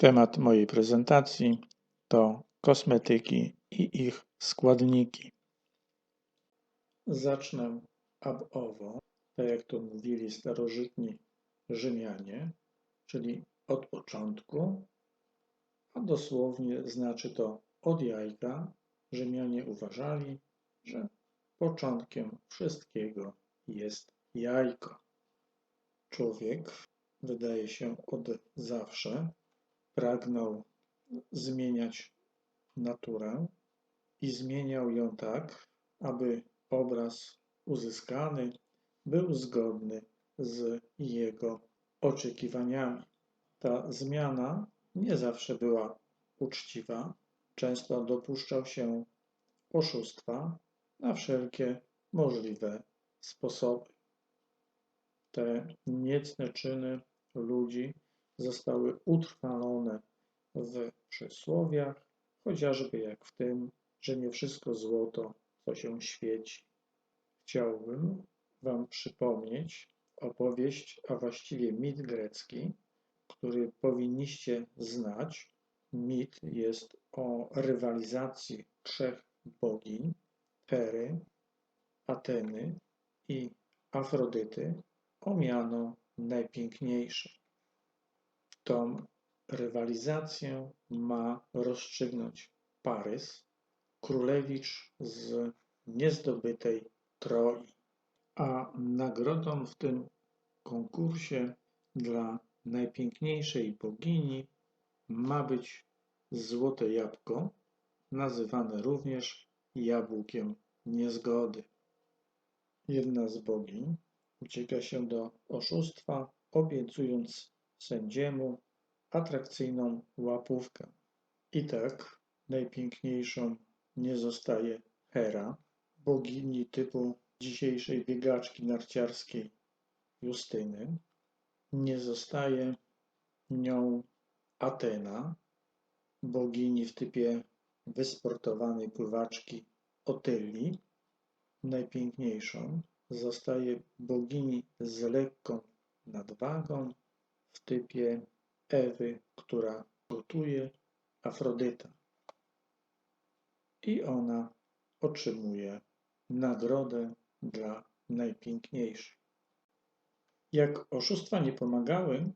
Temat mojej prezentacji to kosmetyki i ich składniki. Zacznę ab ovo, tak jak to mówili starożytni Rzymianie, czyli od początku, a dosłownie znaczy to od jajka. Rzymianie uważali, że początkiem wszystkiego jest jajko. Człowiek wydaje się od zawsze pragnął zmieniać naturę i zmieniał ją tak, aby obraz uzyskany był zgodny z jego oczekiwaniami. Ta zmiana nie zawsze była uczciwa, często dopuszczał się oszustwa na wszelkie możliwe sposoby. Te niecne czyny ludzi zostały utrwalone w przysłowiach, chociażby jak w tym, że nie wszystko złoto, co się świeci. Chciałbym Wam przypomnieć opowieść, a właściwie mit grecki, który powinniście znać. Mit jest o rywalizacji trzech bogiń, Hery, Ateny i Afrodyty o miano najpiękniejsze. Tą rywalizację ma rozstrzygnąć Parys, królewicz z niezdobytej Troi. A nagrodą w tym konkursie dla najpiękniejszej bogini ma być złote jabłko, nazywane również jabłkiem niezgody. Jedna z bogiń ucieka się do oszustwa, obiecując sędziemu atrakcyjną łapówkę. I tak najpiękniejszą nie zostaje Hera, bogini typu dzisiejszej biegaczki narciarskiej Justyny. Nie zostaje nią Atena, bogini w typie wysportowanej pływaczki Otylii. Najpiękniejszą zostaje bogini z lekką nadwagą w typie Ewy, która gotuje, Afrodyta. I ona otrzymuje nagrodę dla najpiękniejszej. Jak oszustwa nie pomagały,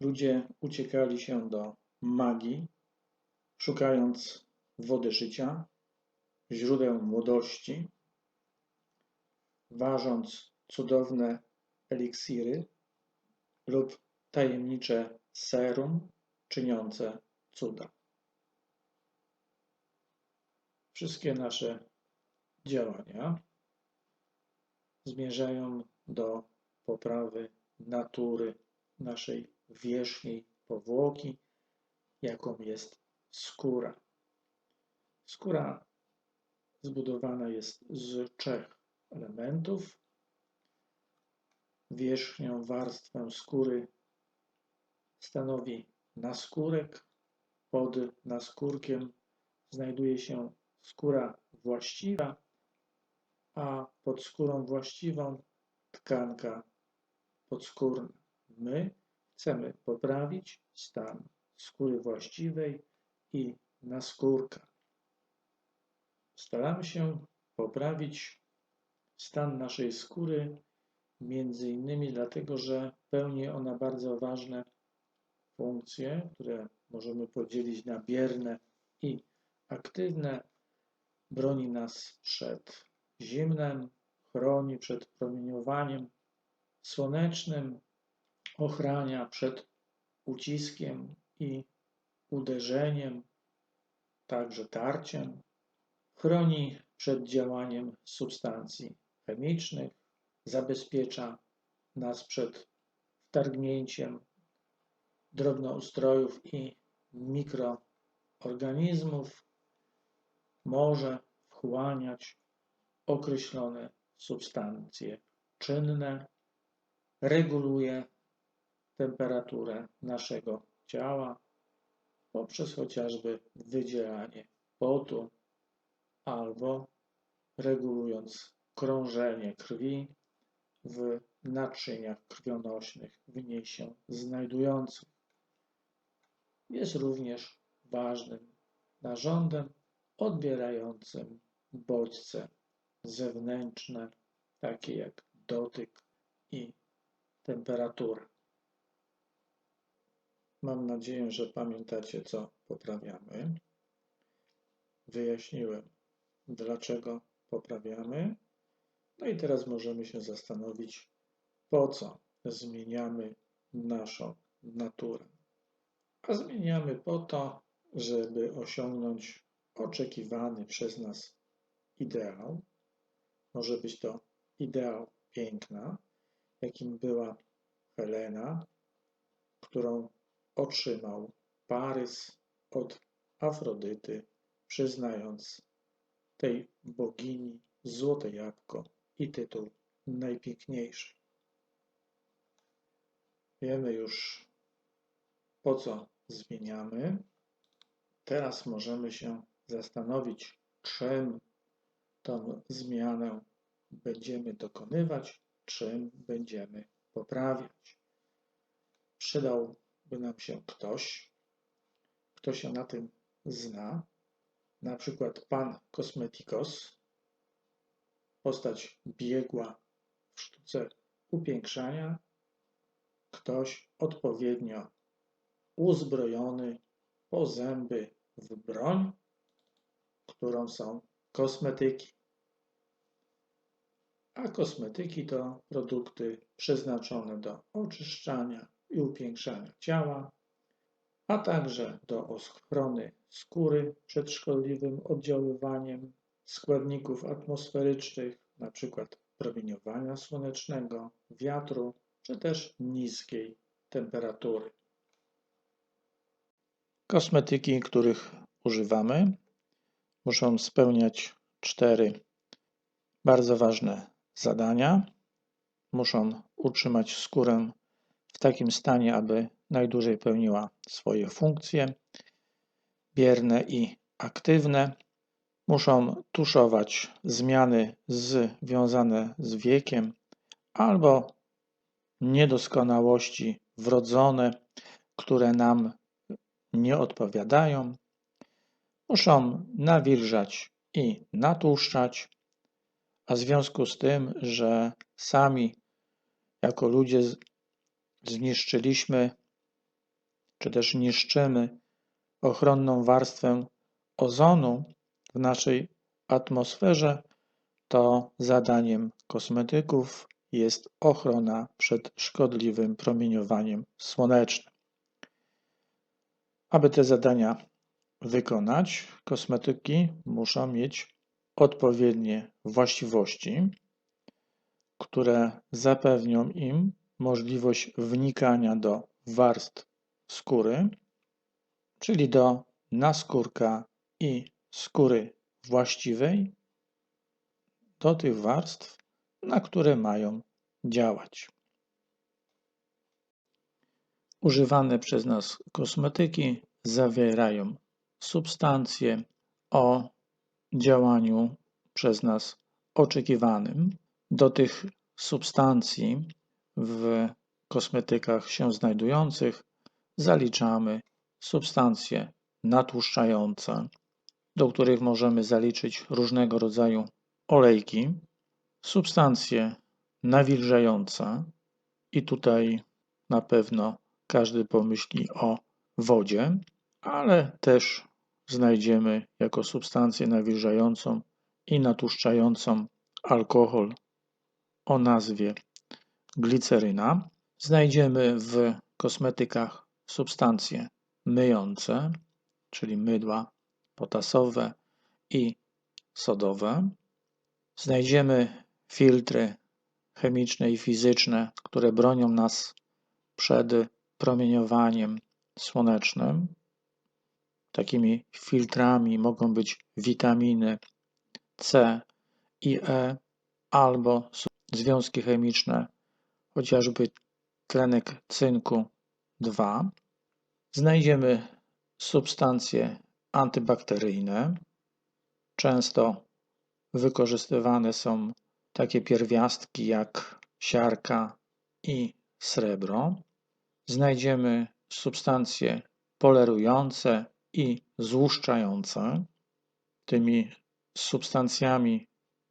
ludzie uciekali się do magii, szukając wody życia, źródeł młodości, ważąc cudowne eliksiry lub tajemnicze serum czyniące cuda. Wszystkie nasze działania zmierzają do poprawy natury naszej wierzchniej powłoki, jaką jest skóra. Skóra zbudowana jest z trzech elementów. Wierzchnią warstwę skóry stanowi naskórek. Pod naskórkiem znajduje się skóra właściwa, a pod skórą właściwą tkanka podskórna. My chcemy poprawić stan skóry właściwej i naskórka. Staramy się poprawić stan naszej skóry między innymi dlatego, że pełni ona bardzo ważne funkcje, które możemy podzielić na bierne i aktywne. Broni nas przed zimnem, chroni przed promieniowaniem słonecznym, ochrania przed uciskiem i uderzeniem, także tarciem, chroni przed działaniem substancji chemicznych, zabezpiecza nas przed wtargnięciem drobnoustrojów i mikroorganizmów może wchłaniać określone substancje czynne, reguluje temperaturę naszego ciała poprzez chociażby wydzielanie potu albo regulując krążenie krwi w naczyniach krwionośnych w niej się znajdujących. Jest również ważnym narządem odbierającym bodźce zewnętrzne, takie jak dotyk i temperatura. Mam nadzieję, że pamiętacie, co poprawiamy. Wyjaśniłem, dlaczego poprawiamy. No i teraz możemy się zastanowić, po co zmieniamy naszą naturę. A zmieniamy po to, żeby osiągnąć oczekiwany przez nas ideał. Może być to ideał piękna, jakim była Helena, którą otrzymał Parys od Afrodyty, przyznając tej bogini złote jabłko i tytuł najpiękniejszy. Wiemy już, po co zmieniamy. Teraz możemy się zastanowić, czym tą zmianę będziemy dokonywać, czym będziemy poprawiać. Przydałby nam się ktoś, kto się na tym zna, na przykład pan Kosmetikos, postać biegła w sztuce upiększania, ktoś odpowiednio uzbrojony po zęby w broń, którą są kosmetyki. A kosmetyki to produkty przeznaczone do oczyszczania i upiększania ciała, a także do ochrony skóry przed szkodliwym oddziaływaniem składników atmosferycznych, np. promieniowania słonecznego, wiatru czy też niskiej temperatury. Kosmetyki, których używamy, muszą spełniać cztery bardzo ważne zadania. Muszą utrzymać skórę w takim stanie, aby najdłużej pełniła swoje funkcje, bierne i aktywne. Muszą tuszować zmiany związane z wiekiem albo niedoskonałości wrodzone, które nam nie odpowiadają. Muszą nawilżać i natłuszczać, a w związku z tym, że sami jako ludzie zniszczyliśmy, czy też niszczymy ochronną warstwę ozonu w naszej atmosferze, to zadaniem kosmetyków jest ochrona przed szkodliwym promieniowaniem słonecznym. Aby te zadania wykonać, kosmetyki muszą mieć odpowiednie właściwości, które zapewnią im możliwość wnikania do warstw skóry, czyli do naskórka i skóry właściwej, do tych warstw, na które mają działać. Używane przez nas kosmetyki zawierają substancje o działaniu przez nas oczekiwanym. Do tych substancji w kosmetykach się znajdujących zaliczamy substancje natłuszczające, do których możemy zaliczyć różnego rodzaju olejki, substancje nawilżające i tutaj na pewno każdy pomyśli o wodzie, ale też znajdziemy jako substancję nawilżającą i natłuszczającą alkohol o nazwie gliceryna. Znajdziemy w kosmetykach substancje myjące, czyli mydła potasowe i sodowe. Znajdziemy filtry chemiczne i fizyczne, które bronią nas przed promieniowaniem słonecznym. Takimi filtrami mogą być witaminy C i E albo związki chemiczne, chociażby tlenek cynku 2. Znajdziemy substancje antybakteryjne. Często wykorzystywane są takie pierwiastki jak siarka i srebro. Znajdziemy substancje polerujące i złuszczające. Tymi substancjami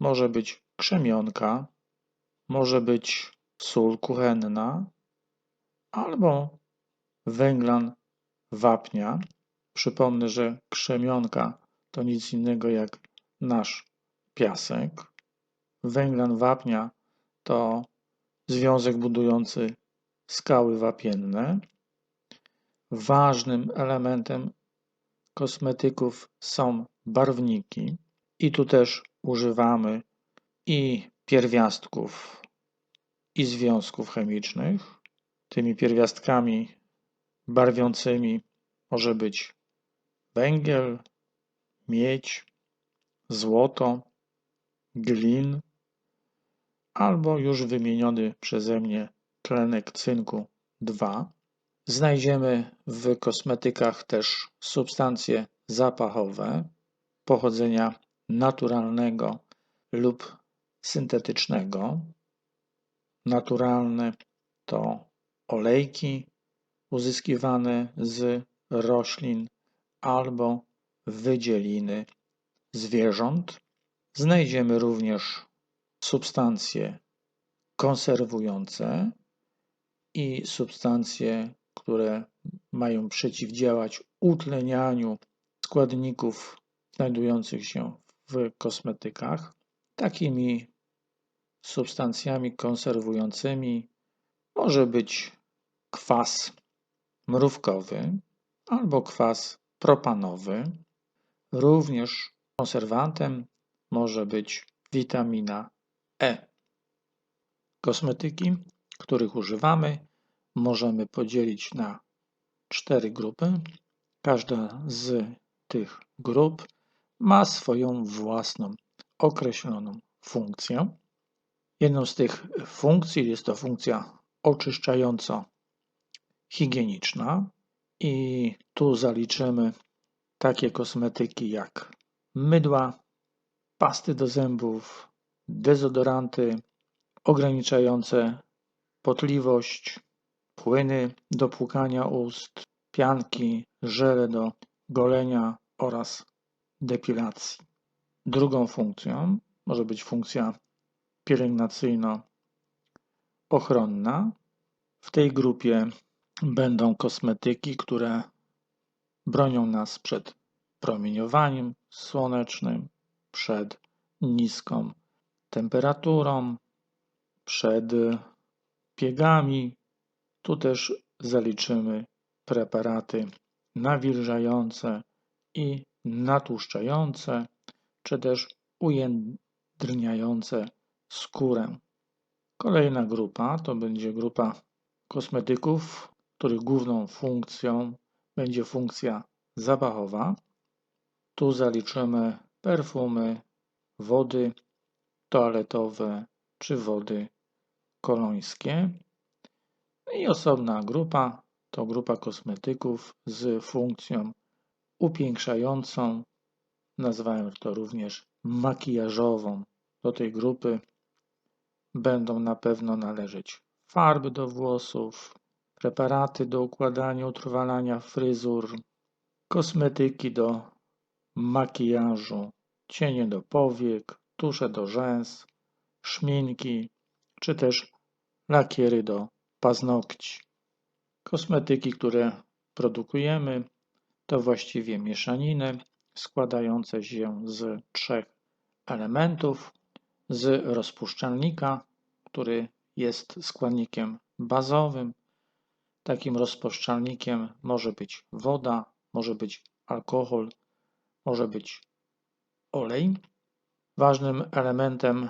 może być krzemionka, może być sól kuchenna albo węglan wapnia. Przypomnę, że krzemionka to nic innego jak nasz piasek. Węglan wapnia to związek budujący skały wapienne. Ważnym elementem kosmetyków są barwniki i tu też używamy i pierwiastków i związków chemicznych. Tymi pierwiastkami barwiącymi może być węgiel, miedź, złoto, glin albo już wymieniony przeze mnie tlenek cynku 2. Znajdziemy w kosmetykach też substancje zapachowe pochodzenia naturalnego lub syntetycznego. Naturalne to olejki uzyskiwane z roślin albo wydzieliny zwierząt. Znajdziemy również substancje konserwujące i substancje, które mają przeciwdziałać utlenianiu składników znajdujących się w kosmetykach. Takimi substancjami konserwującymi może być kwas mrówkowy albo kwas propanowy. Również konserwantem może być witamina E. Kosmetyki, których używamy, możemy podzielić na cztery grupy. Każda z tych grup ma swoją własną określoną funkcję. Jedną z tych funkcji jest to funkcja oczyszczająco-higieniczna i tu zaliczymy takie kosmetyki jak mydła, pasty do zębów, dezodoranty ograniczające potliwość, płyny do płukania ust, pianki, żele do golenia oraz depilacji. Drugą funkcją może być funkcja pielęgnacyjno-ochronna. W tej grupie będą kosmetyki, które bronią nas przed promieniowaniem słonecznym, przed niską temperaturą, przed piegami. Tu też zaliczymy preparaty nawilżające i natłuszczające, czy też ujędrniające skórę. Kolejna grupa to będzie grupa kosmetyków, których główną funkcją będzie funkcja zapachowa. Tu zaliczymy perfumy, wody toaletowe czy wody kolońskie. I osobna grupa to grupa kosmetyków z funkcją upiększającą. Nazwałem to również makijażową. Do tej grupy będą na pewno należeć farby do włosów, preparaty do układania, utrwalania fryzur, kosmetyki do makijażu, cienie do powiek, tusze do rzęs, szminki, czy też lakiery do paznokci. Kosmetyki, które produkujemy, to właściwie mieszaniny składające się z trzech elementów: z rozpuszczalnika, który jest składnikiem bazowym. Takim rozpuszczalnikiem może być woda, może być alkohol, może być olej. Ważnym elementem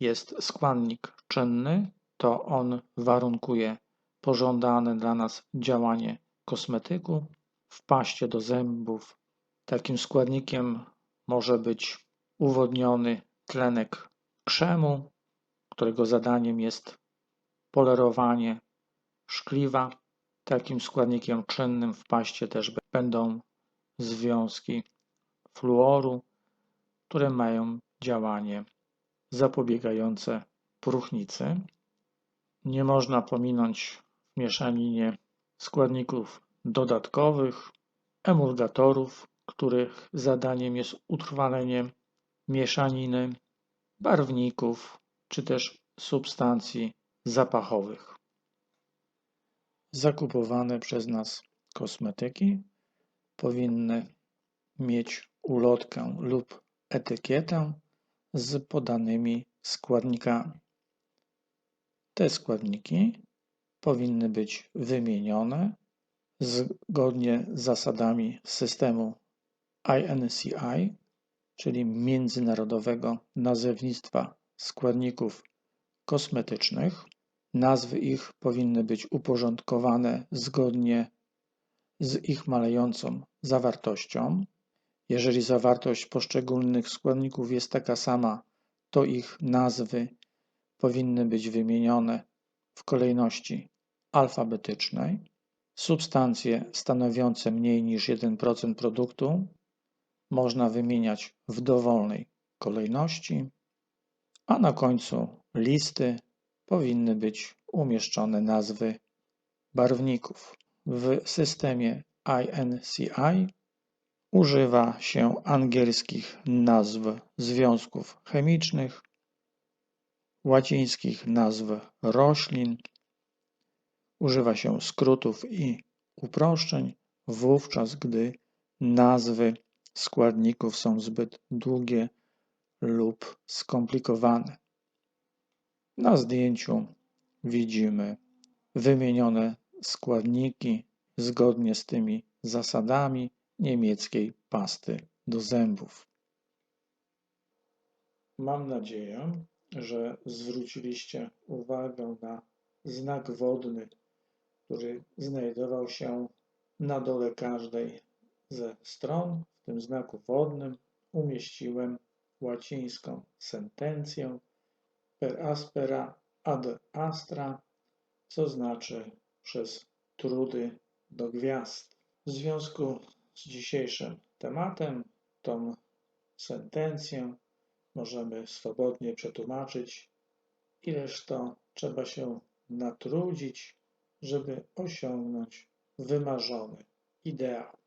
jest składnik czynny, to on warunkuje pożądane dla nas działanie kosmetyku. W paście do zębów takim składnikiem może być uwodniony tlenek krzemu, którego zadaniem jest polerowanie szkliwa. Takim składnikiem czynnym w paście też będą związki fluoru, które mają działanie zapobiegające próchnicy. Nie można pominąć w mieszaninie składników dodatkowych emulgatorów, których zadaniem jest utrwalenie mieszaniny, barwników czy też substancji zapachowych. Zakupowane przez nas kosmetyki powinny mieć ulotkę lub etykietę z podanymi składnikami. Te składniki powinny być wymienione zgodnie z zasadami systemu INCI, czyli Międzynarodowego Nazewnictwa Składników Kosmetycznych. Nazwy ich powinny być uporządkowane zgodnie z ich malejącą zawartością. Jeżeli zawartość poszczególnych składników jest taka sama, to ich nazwy powinny być wymienione w kolejności alfabetycznej. Substancje stanowiące mniej niż 1% produktu można wymieniać w dowolnej kolejności, a na końcu listy powinny być umieszczone nazwy barwników. W systemie INCI używa się angielskich nazw związków chemicznych, łacińskich nazw roślin, używa się skrótów i uproszczeń, wówczas gdy nazwy składników są zbyt długie lub skomplikowane. Na zdjęciu widzimy wymienione składniki zgodnie z tymi zasadami niemieckiej pasty do zębów. Mam nadzieję, że zwróciliście uwagę na znak wodny, który znajdował się na dole każdej ze stron. W tym znaku wodnym umieściłem łacińską sentencję per aspera ad astra, co znaczy przez trudy do gwiazd. W związku z dzisiejszym tematem, tą sentencję możemy swobodnie przetłumaczyć, ileż to trzeba się natrudzić, żeby osiągnąć wymarzony ideał.